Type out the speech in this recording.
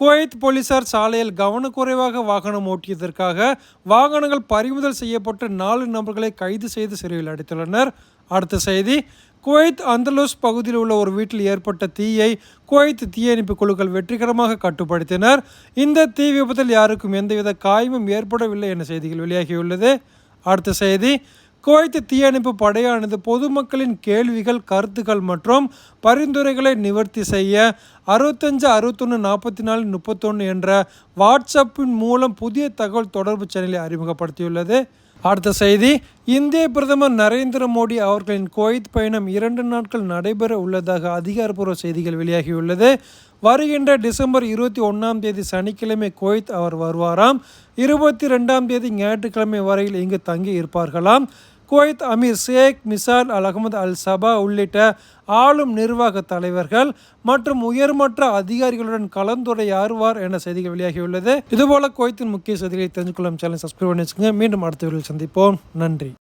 Kuwait போலீசார் சாலையில் கவனக்குறைவாக வாகனம் ஓட்டியதற்காக வாகனங்கள் பறிமுதல் செய்யப்பட்டு நாலு நபர்களை கைது செய்து சிறையில் அடைத்துள்ளனர். அடுத்த செய்தி குவைத் அந்தலோஸ் பகுதியில் உள்ள ஒரு வீட்டில் ஏற்பட்ட தீயை குவைத் தீயணைப்பு குழுக்கள் வெற்றிகரமாக கட்டுப்படுத்தினர். இந்த தீ விபத்தில் யாருக்கும் எந்தவித காயமும் ஏற்படவில்லை என செய்திகள் வெளியாகியுள்ளது. அடுத்த செய்தி குவைத் தீயணைப்பு படையானது பொதுமக்களின் கேள்விகள் கருத்துக்கள் மற்றும் பரிந்துரைகளை நிவர்த்தி செய்ய அறுபத்தஞ்சு அறுபத்தொன்று நாற்பத்தி நாலு முப்பத்தொன்று என்ற வாட்ஸ்அப்பின் மூலம் புதிய தகவல் தொடர்பு சேனலை அறிமுகப்படுத்தியுள்ளது. அடுத்த செய்தி இந்திய பிரதமர் நரேந்திர மோடி அவர்களின் குவைத் பயணம் இரண்டு நாட்கள் நடைபெற உள்ளதாக அதிகாரப்பூர்வ செய்திகள் வெளியாகியுள்ளது. வருகின்ற டிசம்பர் இருபத்தி ஒன்றாம் தேதி சனிக்கிழமை குவைத் அவர் வருவாராம். இருபத்தி ரெண்டாம் தேதி ஞாயிற்றுக்கிழமை வரையில் இங்கு தங்கி இருப்பார்களாம் Kuwait Amir Sheikh Mishal Al Ahmad Al Sabah உள்ளிட்ட ஆளும் நிர்வாக தலைவர்கள் மற்றும் உயர்மற்ற அதிகாரிகளுடன் கலந்துரையாறுவார் என செய்திகள் வெளியாகியுள்ளது. இதுபோல குவைத்தின் முக்கிய செய்திகளை தெரிஞ்சுக்கொள்ளும் சேனல் சப்ஸ்கிரைப் பண்ணி வச்சுக்கோங்க. மீண்டும் அடுத்த வீடியோ சந்திப்போம். நன்றி.